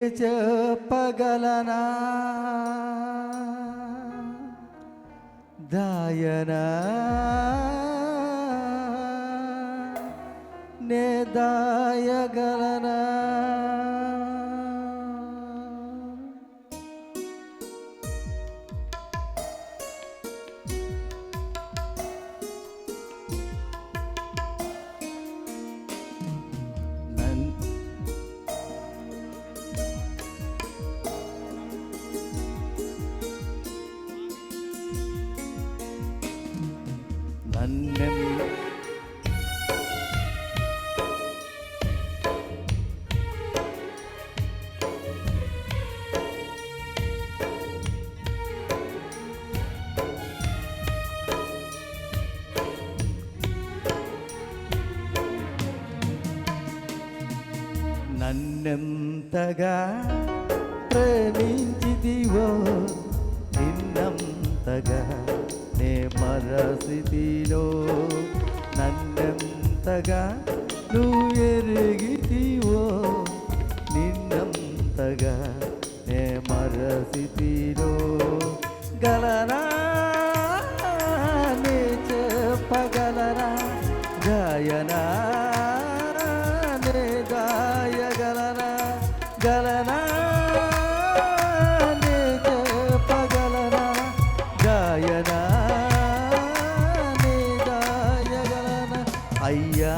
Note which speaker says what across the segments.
Speaker 1: చెప్పగలనా? దాయనా నే దాయగా నన్నెం నన్నెంతగా ప్రేమించిదివో నిన్నంతగా నే మరసిదిలో నన్నెంతగా నువ్వు ఎరిగితివో నిన్నంతగా నే మరసిదిలో గలరా నే చెప్పగలరా గాయనా? ஐயா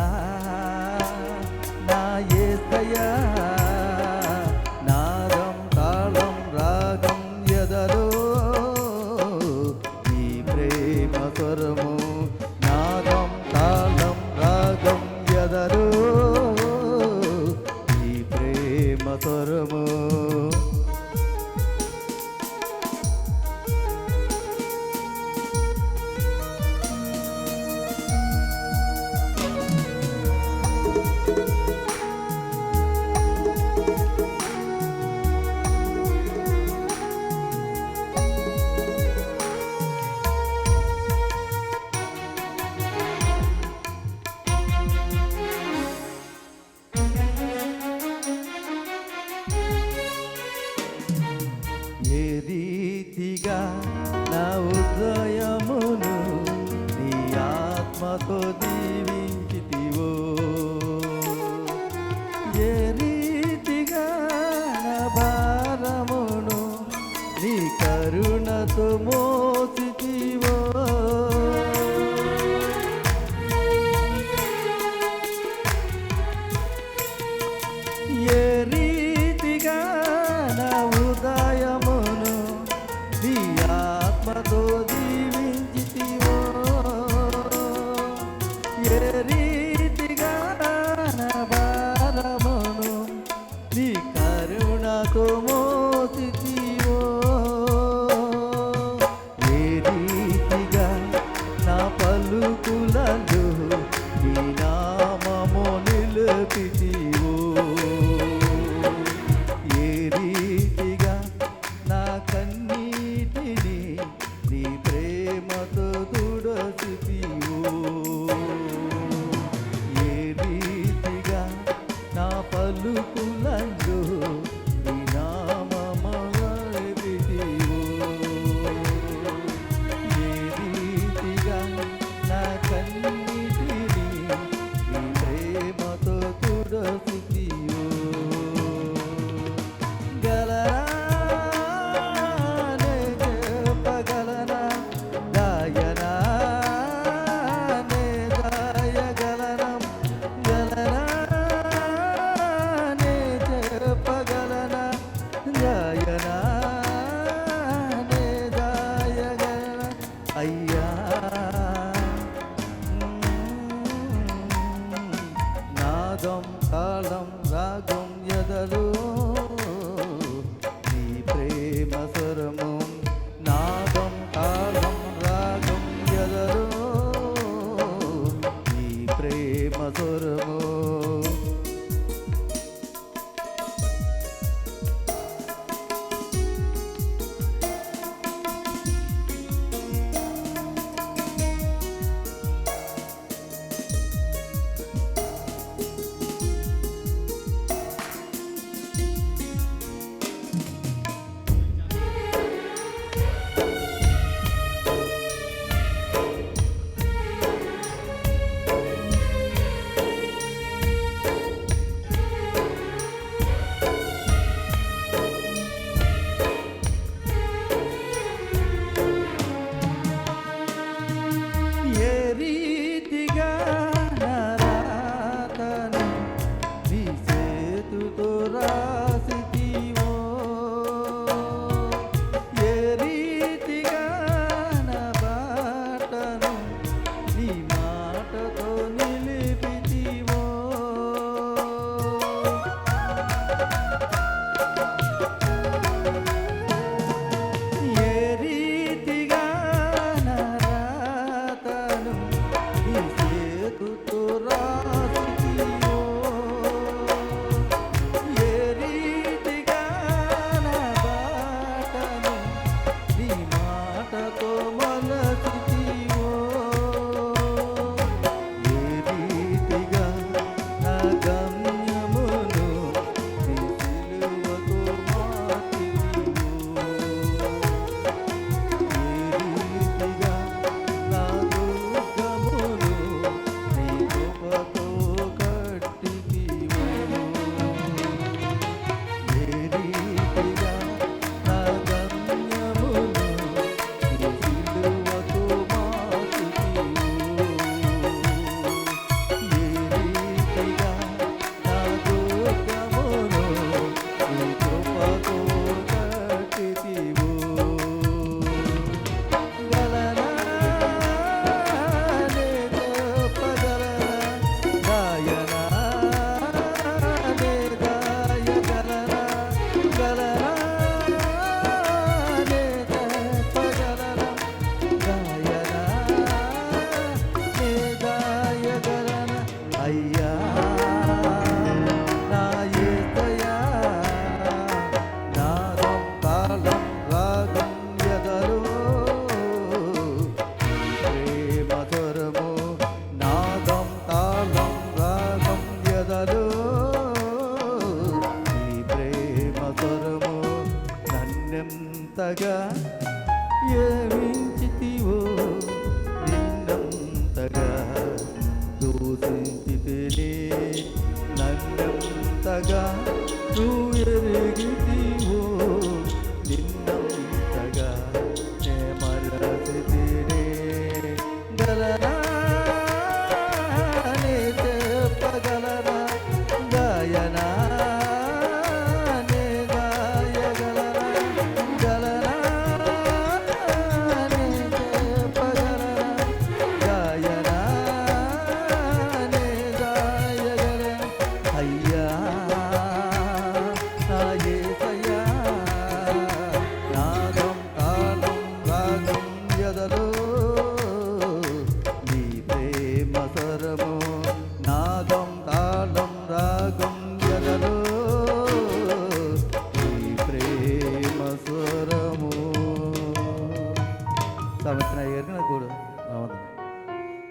Speaker 1: ఏ రీతిగా నా ఉదయమును నీ ఆత్మతో దీవించితివో ఏ రీతిగా నా భారమును నీ కరుణతో